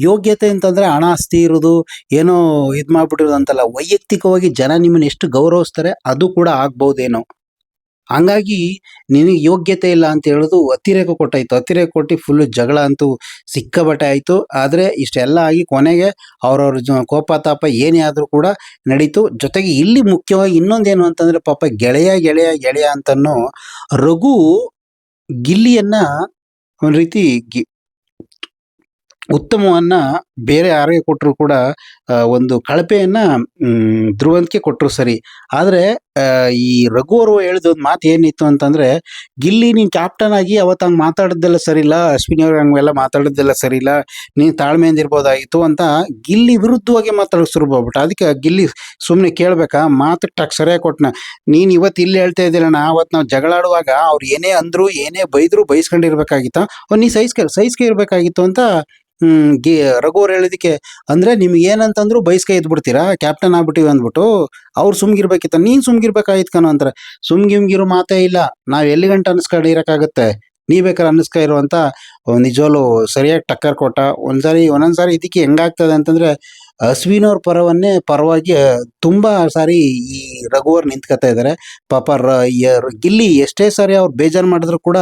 ಯೋಗ್ಯತೆ ಅಂತಂದ್ರೆ ಹಣ, ಆಸ್ತಿ ಇರೋದು, ಏನೋ ಇದ್ ಮಾಡ್ಬಿಟ್ಟಿರೋದು ಅಂತಲ್ಲ. ವೈಯಕ್ತಿಕವಾಗಿ ಜನ ನಿಮ್ಮನ್ನ ಎಷ್ಟು ಗೌರವಿಸ್ತಾರೆ ಅದು ಕೂಡ ಆಗ್ಬಹುದೇನೋ. ಹಂಗಾಗಿ ನಿನಗೆ ಯೋಗ್ಯತೆ ಇಲ್ಲ ಅಂತ ಹೇಳೋದು ಅತಿರೇಕ ಕೊಟ್ಟಾಯ್ತು. ಅತಿರೇಕ ಕೊಟ್ಟು ಫುಲ್ ಜಗಳ ಅಂತೂ ಸಿಕ್ಕಾಬಟ್ಟೆ ಆಯಿತು. ಆದರೆ ಇಷ್ಟೆಲ್ಲ ಆಗಿ ಕೊನೆಗೆ ಅವ್ರವ್ರ ಜ ಕೋಪ ತಾಪ ಏನೇ ಆದರೂ ಕೂಡ ನಡೀತು. ಜೊತೆಗೆ ಇಲ್ಲಿ ಮುಖ್ಯವಾಗಿ ಇನ್ನೊಂದೇನು ಅಂತಂದ್ರೆ ಪಾಪ ಗೆಳೆಯ ಗೆಳೆಯ ಗೆಳೆಯ ಅಂತನೋ ರಘು ಗಿಲ್ಲಿಯನ್ನು ಒಂದು ರೀತಿ ಗಿ ಉತ್ತಮವನ್ನ ಬೇರೆ ಯಾರಿಗೆ ಕೊಟ್ಟರು ಕೂಡ ಒಂದು ಕಳಪೆಯನ್ನ ಧ್ರುವಂತಿಕೆ ಕೊಟ್ಟರು ಸರಿ. ಆದರೆ ಈ ರಘು ಅವರು ಹೇಳಿದ ಮಾತು ಏನಿತ್ತು ಅಂತಂದ್ರೆ, ಗಿಲ್ಲಿ ನೀನು ಕ್ಯಾಪ್ಟನ್ ಆಗಿ ಅವತ್ತು ಹಂಗೆ ಮಾತಾಡೋದೆಲ್ಲ ಸರಿ ಇಲ್ಲ ಅಶ್ವಿನಿ ಅವ್ರ ಹಂಗೆಲ್ಲ ಮಾತಾಡೋದೆಲ್ಲ ಸರಿ ಇಲ್ಲ ನೀನು ತಾಳ್ಮೆಯಿಂದ ಇರ್ಬೋದಾಗಿತ್ತು ಅಂತ ಗಿಲ್ಲಿ ವಿರುದ್ಧವಾಗಿ ಮಾತಾಡೋಕೆ ಶುರು ಮಾಡ್ಬಿಟ್ಟು ಅದಕ್ಕೆ ಗಿಲ್ಲಿ ಸುಮ್ಮನೆ ಕೇಳಬೇಕಾ, ಮಾತು ಟಕ್ ಸರಿಯಾಗಿ ಕೊಟ್ಟನ ನೀನು ಇವತ್ತು ಇಲ್ಲಿ ಹೇಳ್ತಾ ಇದ್ದೀರಣ್ಣ ಅವತ್ತು ನಾವು ಜಗಳಾಡುವಾಗ ಅವ್ರು ಏನೇ ಅಂದ್ರು, ಏನೇ ಬೈದ್ರು ಬೈಸ್ಕೊಂಡಿರ್ಬೇಕಾಗಿತ್ತು. ಅವ್ನು ನೀ ಸೈಸ್ಕೆ ಸೈಸ್ಕೆ ಇರಬೇಕಾಗಿತ್ತು ಅಂತ ಗಿ ರಘು ಅವ್ರು ಹೇಳಿದಕ್ಕೆ, ಅಂದ್ರೆ ನಿಮ್ಗೆ ಏನಂತಂದ್ರು ಬೈಸ್ಕೆ ಇದ್ಬಿಡ್ತೀರಾ ಕ್ಯಾಪ್ಟನ್ ಆಗ್ಬಿಟ್ಟಿವಿ ಅಂದ್ಬಿಟ್ಟು, ಅವ್ರು ಸುಮ್ಗಿರ್ಬೇಕಿತ್ತ, ನೀನ್ ಸುಮ್ಗಿರ್ಬೇಕಾಗಿತ್ತು ಕಣೋ ಅಂತಾರೆ. ಸುಮ್ಗಿಮ್ಗಿರೋ ಮಾತೇ ಇಲ್ಲ. ನಾವ್ ಎಲ್ಲಿ ಗಂಟೆ ಅನ್ಸ್ಕೊಂಡು ಇರಕ್ಕಾಗತ್ತೆ. ನೀ ಬೇಕಾದ್ರೆ ಅನ್ನಿಸ್ಕೊ ಇರುವಂತ ನಿಜವಲು ಸರಿಯಾಗಿ ಟಕ್ಕರ್ ಕೊಟ್ಟ. ಒಂದ್ಸಾರಿ, ಒಂದೊಂದ್ಸಾರಿ ಇದಕ್ಕೆ ಹೆಂಗಾಗ್ತದೆ ಅಂತಂದ್ರೆ ಅಶ್ವಿನವ್ರ ಪರವನ್ನೇ ಪರವಾಗಿ ತುಂಬಾ ಸಾರಿ ಈ ರಘುವರ್ ನಿಂತ್ಕೊತಾ ಇದ್ದಾರೆ ಪಾಪ ರ ಗಿಲ್ಲಿ ಎಷ್ಟೇ ಸಾರಿ ಅವ್ರು ಬೇಜಾರು ಮಾಡಿದ್ರು ಕೂಡ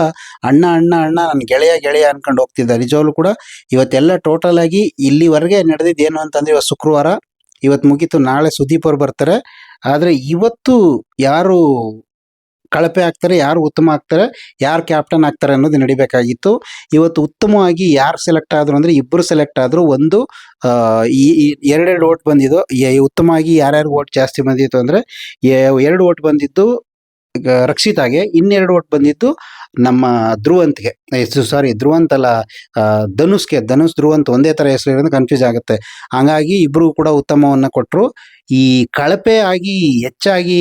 ಅಣ್ಣ ಅಣ್ಣ ಅಣ್ಣ ನನ್ನ ಗೆಳೆಯ ಗೆಳೆಯ ಅನ್ಕೊಂಡು ಹೋಗ್ತಿದ್ದಾರೆ. ನಿಜವಲು ಕೂಡ ಇವತ್ತೆಲ್ಲ ಟೋಟಲ್ ಆಗಿ ಇಲ್ಲಿವರೆಗೆ ನಡೆದಿದ್ದೇನು ಅಂತಂದ್ರೆ ಇವತ್ತು ಶುಕ್ರವಾರ, ಇವತ್ತು ಮುಗೀತು ನಾಳೆ ಸುದೀಪ್ ಅವ್ರು ಬರ್ತಾರೆ. ಆದ್ರೆ ಇವತ್ತು ಯಾರು ಕಳಪೆ ಆಗ್ತಾರೆ, ಯಾರು ಉತ್ತಮ ಆಗ್ತಾರೆ, ಯಾರು ಕ್ಯಾಪ್ಟನ್ ಆಗ್ತಾರೆ ಅನ್ನೋದು ನಡಿಬೇಕಾಗಿತ್ತು. ಇವತ್ತು ಉತ್ತಮವಾಗಿ ಯಾರು ಸೆಲೆಕ್ಟ್ ಆದ್ರು ಅಂದ್ರೆ ಇಬ್ಬರು ಸೆಲೆಕ್ಟ್ ಆದ್ರು ಒಂದು ಈ ಎರಡೆರಡು ಓಟ್ ಬಂದಿದ್ದು ಉತ್ತಮವಾಗಿ ಯಾರ್ಯಾರು ಓಟ್ ಜಾಸ್ತಿ ಬಂದಿತ್ತು ಅಂದ್ರೆ ಎರಡು ಓಟ್ ಬಂದಿದ್ದು ರಕ್ಷಿತಾಗೆ, ಇನ್ನೆರಡು ಓಟ್ ಬಂದಿದ್ದು ನಮ್ಮ ಧ್ರುವಂತ್ಗೆ. ಸಾರಿ ಧ್ರುವಂತ್ ಅಲ್ಲ ಧನುಷ್ಗೆ. ಧನುಷ್, ಧ್ರುವಂತ್ ಒಂದೇ ಥರ ಹೆಸರು ಇರೋದು ಕನ್ಫ್ಯೂಸ್ ಆಗುತ್ತೆ. ಹಾಗಾಗಿ ಇಬ್ಬರು ಕೂಡ ಉತ್ತಮವನ್ನು ಕೊಟ್ರು. ಈ ಕಳಪೆ ಆಗಿ ಹೆಚ್ಚಾಗಿ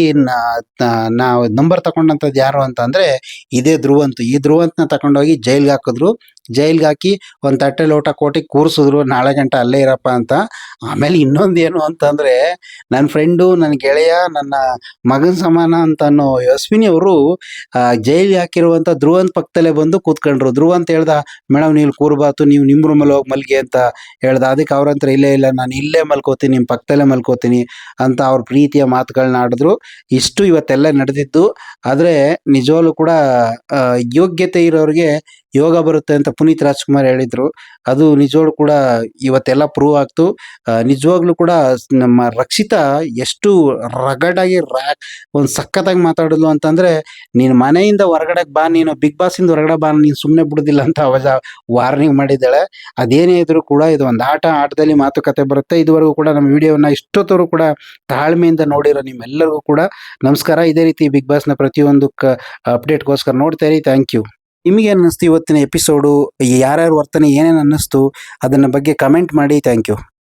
ನಾವು ನಂಬರ್ ತಗೊಂಡಂಥದ್ದು ಯಾರು ಅಂತ ಇದೇ ಧ್ರುವಂತ್. ಈ ಧ್ರುವಂತ್ನ ತಗೊಂಡೋಗಿ ಜೈಲ್ಗೆ ಹಾಕಿದ್ರು. ಜೈಲ್ಗೆ ಹಾಕಿ ಒಂದು ತಟ್ಟೆ ಲೋಟ ಕೋಟಿ ಕೂರಿಸಿದ್ರು, ನಾಳೆ ಗಂಟೆ ಅಲ್ಲೇ ಇರಪ್ಪ ಅಂತ. ಆಮೇಲೆ ಇನ್ನೊಂದು ಏನು ಅಂತಂದ್ರೆ ನನ್ನ ಫ್ರೆಂಡು ನನ್ನ ಗೆಳೆಯ, ನನ್ನ ಮಗನ ಸಮಾನ ಅಂತ ಅನ್ನೋ ಯಶ್ವಿನಿ ಅವರು ಜೈಲ್ಗೆ ಹಾಕಿರುವಂತ ಧ್ರುವಂತ್ ಪಕ್ಕದಲ್ಲೇ ಬಂದು ಕೂತ್ಕೊಂಡ್ರು. ಧ್ರುವಂತ ಹೇಳ್ದ ಮೇಡಮ್ ನೀವು ಕೂರ್ಬಾತು ನೀವು ನಿಮ್ಮ ರೂಮಲ್ಲಿ ಹೋಗಿ ಮಲ್ಗಿ ಅಂತ ಹೇಳ್ದ. ಅದಕ್ಕೆ ಅವ್ರಂತ್ರ, ಇಲ್ಲೇ, ಇಲ್ಲ, ನಾನು ಇಲ್ಲೇ ಮಲ್ಕೋತೀನಿ ನಿಮ್ಮ ಪಕ್ಕದಲ್ಲೇ ಮಲ್ಕೋತೀನಿ. ಅಂತ ಅವ್ರ ಪ್ರೀತಿಯ ಮಾತುಗಳನ್ನ ಆಡಿದ್ರು. ಇಷ್ಟು ಇವತ್ತೆಲ್ಲ ನಡೆದಿದ್ದು. ಆದರೆ ನಿಜವಾಗ್ಲೂ ಕೂಡ ಯೋಗ್ಯತೆ ಇರೋರಿಗೆ ಯೋಗ ಬರುತ್ತೆ ಅಂತ ಪುನೀತ್ ರಾಜ್ಕುಮಾರ್ ಹೇಳಿದ್ರು. ಅದು ನಿಜವಾಗ್ಲೂ ಕೂಡ ಇವತ್ತೆಲ್ಲ ಪ್ರೂವ್ ಆಗ್ತು. ನಿಜವಾಗ್ಲೂ ಕೂಡ ನಮ್ಮ ರಕ್ಷಿತಾ ಎಷ್ಟು ರಗಡಾಗಿ ರಾ, ಒಂದು ಸಖತ್ತಾಗಿ ಮಾತಾಡಿದ್ಲು ಅಂತಂದ್ರೆ, ನೀನು ಮನೆಯಿಂದ ಹೊರಗಡೆ ಬಾ, ನೀನು ಬಿಗ್ ಬಾಸ್ ಇಂದ ಹೊರಗಡೆ ಬಾ, ನೀನು ಸುಮ್ಮನೆ ಬಿಡುದಿಲ್ಲ ಅಂತ ಅವಾಗ ವಾರ್ನಿಂಗ್ ಮಾಡಿದ್ದಾಳೆ. ಅದೇನೇ ಇದ್ರು ಕೂಡ ಇದು ಒಂದು ಆಟ, ಆಟದಲ್ಲಿ ಮಾತುಕತೆ ಬರುತ್ತೆ. ಇದುವರೆಗೂ ಕೂಡ ನಮ್ಮ ವಿಡಿಯೋನ ಇಷ್ಟೊತ್ತವರು ಕೂಡ ತಾಳ್ಮೆಯಿಂದ ನೋಡಿರೋ ನಿಮ್ಮೆಲ್ಲರಿಗೂ ಕೂಡ ನಮಸ್ಕಾರ. ಇದೇ ರೀತಿ ಬಿಗ್ ಬಾಸ್ನ ಪ್ರತಿಯೊಂದು ಅಪ್ಡೇಟ್ಗೋಸ್ಕರ ನೋಡ್ತಾ ಇರಿ. ಥ್ಯಾಂಕ್ ಯು ನಿಮಗೆ ಅನ್ನಿಸ್ತು ಇವತ್ತಿನ ಎಪಿಸೋಡು ಯಾರ್ಯಾರ ವರ್ತನೆ ಏನೇನು ಅನ್ನಿಸ್ತು? ಅದನ್ನ ಬಗ್ಗೆ ಕಮೆಂಟ್ ಮಾಡಿ. Thank you